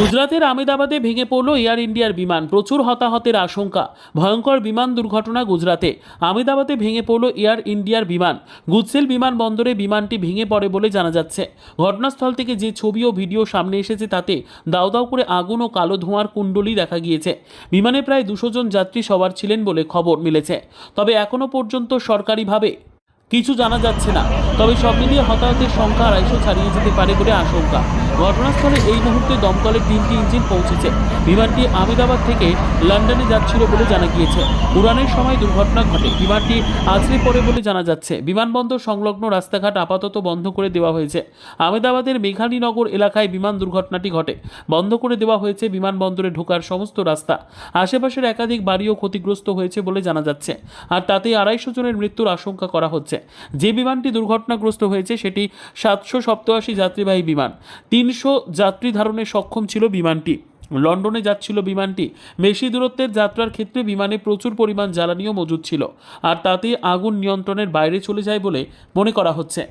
গুজরাতের আমেদাবাদে ভেঙে পড়ল এয়ার ইন্ডিয়ার বিমান। প্রচুর হতাহতের আশঙ্কা। ভয়ঙ্কর বিমান দুর্ঘটনা গুজরাতে। আমেদাবাদে ভেঙে পড়ল এয়ার ইন্ডিয়ার বিমান। গুজসেল বিমানবন্দরে বিমানটি ভেঙে পড়ে বলে জানা যাচ্ছে। ঘটনাস্থল থেকে যে ছবি ও ভিডিও সামনে এসেছে তাতে দাউ দাউ করে আগুন ও কালো ধোঁয়ার কুণ্ডলি দেখা গিয়েছে। বিমানে প্রায় দুশো জন যাত্রী সবার ছিলেন বলে খবর মিলেছে। তবে এখনও পর্যন্ত সরকারিভাবে কিছু জানা যাচ্ছে না। তবে সব মিলিয়ে হতাহতের সংখ্যা আড়াইশো ছাড়িয়ে যেতে পারে বলে আশঙ্কা। ঘটনাস্থলে এই মুহূর্তে দমকলের তিনটি ইঞ্জিন পৌঁছেছে। বিমানটি আহমেদাবাদ থেকে লন্ডনে যাচ্ছিল বলে জানা গিয়েছে। উড়ানের সময় দুর্ঘটনা ঘটে। বিমানটি আছড়ে পড়ে বলে জানা যাচ্ছে। বিমানবন্দর সংলগ্ন রাস্তাঘাট আপাতত বন্ধ করে দেওয়া হয়েছে। আহমেদাবাদের মেঘালীনগর এলাকায় বিমান দুর্ঘটনাটি ঘটে। বন্ধ করে দেওয়া হয়েছে বিমানবন্দরে ঢোকার সমস্ত রাস্তা। আশেপাশের একাধিক বাড়িও ক্ষতিগ্রস্ত হয়েছে বলে জানা যাচ্ছে। আর তাতে আড়াইশো জনের মৃত্যুর আশঙ্কা করা হচ্ছে। যে বিমানটি দুর্ঘটনাগ্রস্ত হয়েছে, সেটি সাতশো সপ্তআশি যাত্রীবাহী বিমান। তিনশো যাত্রী ধারণে সক্ষম ছিল বিমানটি। লন্ডনে যাচ্ছিল বিমানটি। বেশি দূরত্বের যাত্রার ক্ষেত্রে বিমানে প্রচুর পরিমাণ জ্বালানিও মজুদ ছিল। আর তাতে আগুন নিয়ন্ত্রণের বাইরে চলে যায় বলে মনে করা হচ্ছে।